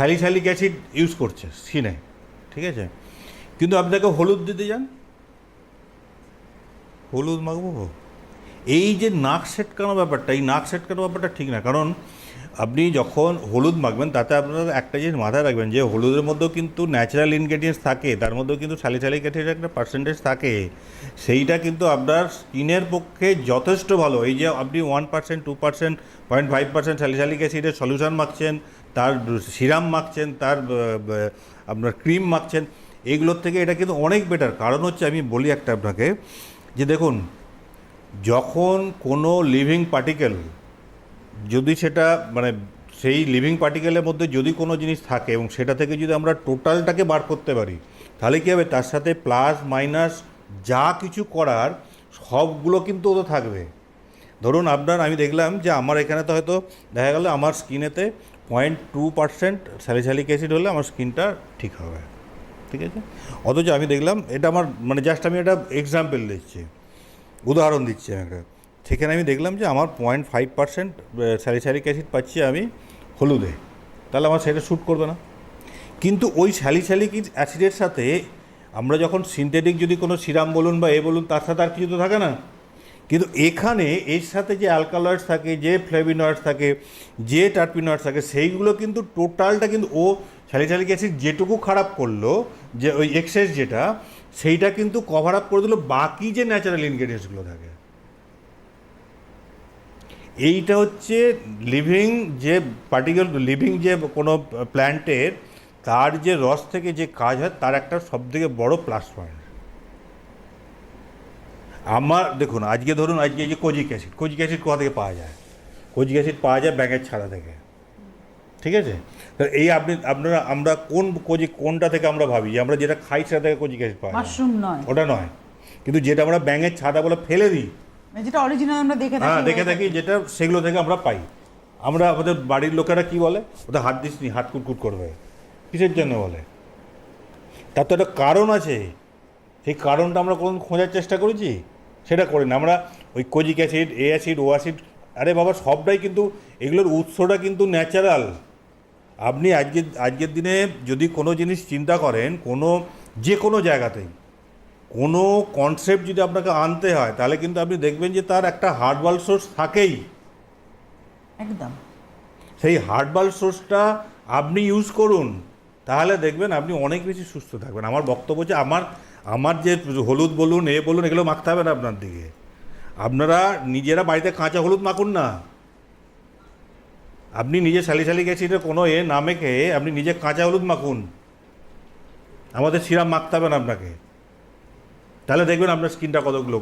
Salicylic acid use করছে সিনে ঠিক আছে? কিন্তু আপনি তাকে হলুদ দিতে যান। হলুদ মাখবো? এই যে নাক সেটকানো ব্যাপারটা, এই নাক সেটকানো ব্যাপারটা ঠিক না। কারণ আপনি যখন হলুদ মাখবেন, তাতে আপনারা একটা জিনিস মাথায় রাখবেন যে হলুদের মধ্যেও কিন্তু ন্যাচারাল ইনগ্রেডিয়েন্টস থাকে, তার মধ্যেও কিন্তু স্যালিসালিক অ্যাসিডের একটা পার্সেন্টেজ থাকে। সেইটা কিন্তু আপনার স্কিনের পক্ষে যথেষ্ট ভালো। এই যে আপনি one percent two percent point five percent salicylic অ্যাসিডের সলিউশন মাখছেন, তার সিরাম মাখছেন, তার আপনার ক্রিম মাখছেন এইগুলোর থেকে এটা কিন্তু অনেক বেটার কারণ হচ্ছে আমি বলি একটা আপনাকে, যে দেখুন, যখন কোনো লিভিং পার্টিকেল যদি সেটা মানে সেই লিভিং পার্টিকেলের মধ্যে যদি কোনো জিনিস থাকে এবং সেটা থেকে যদি আমরা টোটালটাকে বার করতে পারি, তাহলে কী হবে? তার সাথে প্লাস মাইনাস যা কিছু করার সবগুলো কিন্তু ওতে থাকবে। ধরুন আপনার, আমি দেখলাম যে আমার এখানে তো হয়তো দেখা গেল আমার স্কিনেতে point two percent salicylic acid হলে আমার স্কিনটা ঠিক হবে। ঠিক আছে? অথচ আমি দেখলাম, এটা আমার মানে জাস্ট আমি একটা এক্সাম্পল দিচ্ছি। উদাহরণ দিচ্ছি আমি একটা সেখানে আমি দেখলাম যে আমার point five percent salicylic acid পাচ্ছি আমি হলুদে। তাহলে আমার সেটা শ্যুট করবে না। কিন্তু ওই স্যালিসালিক অ্যাসিডের সাথে আমরা যখন সিনথেটিক যদি কোনো সিরাম বলুন বা এ বলুন, তার সাথে আর কিছু তো থাকে না। কিন্তু এখানে এর সাথে যে অ্যালকালয়েডস থাকে, যে ফ্লেভিনয়েডস থাকে, যে টার্পিনয়েডস থাকে, সেইগুলো কিন্তু টোটালটা কিন্তু ও স্যালিসালিক অ্যাসিড যেটুকু খারাপ করল, যে ওই এক্সেস যেটা, সেইটা কিন্তু কভার আপ করে দিল বাকি যে ন্যাচারাল ইনগ্রেডিয়েন্টসগুলো থাকে। এইটা হচ্ছে লিভিং যে পার্টিকুলার লিভিং যে কোনো প্ল্যান্টের তার যে রস থেকে যে কাজ হয় তার একটা সবথেকে বড় প্লাস পয়েন্ট আমার দেখুন আজকে ধরুন আজকে যে কোজিক অ্যাসিড কোজিক অ্যাসিড কোথা থেকে পাওয়া যায়? কোজিক অ্যাসিড পাওয়া যায় ব্যাঙের ছাড়া থেকে। ঠিক আছে? তো এই আপনি আপনারা আমরা কোন কোজিক কোনটা থেকে আমরা ভাবি? যে আমরা যেটা খাই সেটা থেকে কোজিক অ্যাসিড পাওয়া যায়। ওটা নয়। কিন্তু যেটা আমরা ব্যাঙের ছাদা বলে ফেলে দিই যেটা অরিজিনাল আমরা দেখে থাকি হ্যাঁ দেখে থাকি যেটা সেগুলো থেকে আমরা পাই। আমরা আমাদের বাড়ির লোকেরা কি বলে? ওদের হাত দিস নি হাত কুটকুট করবে। কিসের জন্য বলে? তার তো একটা কারণ আছে। সেই কারণটা আমরা কোন খোঁজার চেষ্টা করেছি? সেটা করি না। আমরা ওই কোজিক অ্যাসিড এ অ্যাসিড ও অ্যাসিড আরে বাবা সবটাই কিন্তু এগুলোর উৎসটা কিন্তু ন্যাচারাল। আপনি আজকের আজকের দিনে যদি কোনো জিনিস চিন্তা করেন কোনো যে কোনো জায়গাতেই কোনো কনসেপ্ট যদি আপনাকে আনতে হয় তাহলে কিন্তু আপনি দেখবেন যে তার একটা হার্ডওয়াল সোর্স থাকেই। একদম। সেই হার্ডবাল সোর্সটা আপনি ইউজ করুন তাহলে দেখবেন আপনি অনেক বেশি সুস্থ থাকবেন। আমার বক্তব্য হচ্ছে আমার আমার যে হলুদ বলুন এ বলুন এগুলো মাখতে হবে না আপনার দিকে। আপনারা নিজেরা বাড়িতে কাঁচা হলুদ মাখুন না। আপনি নিজে স্যালিসালিক অ্যাসিডের কোনো এ না মেখে আপনি নিজে কাঁচা হলুদ মাখুন। আমাদের সিরাম মাখতে হবে না আপনাকে। তাহলে দেখবেন আপনার স্কিনটা কতগুলো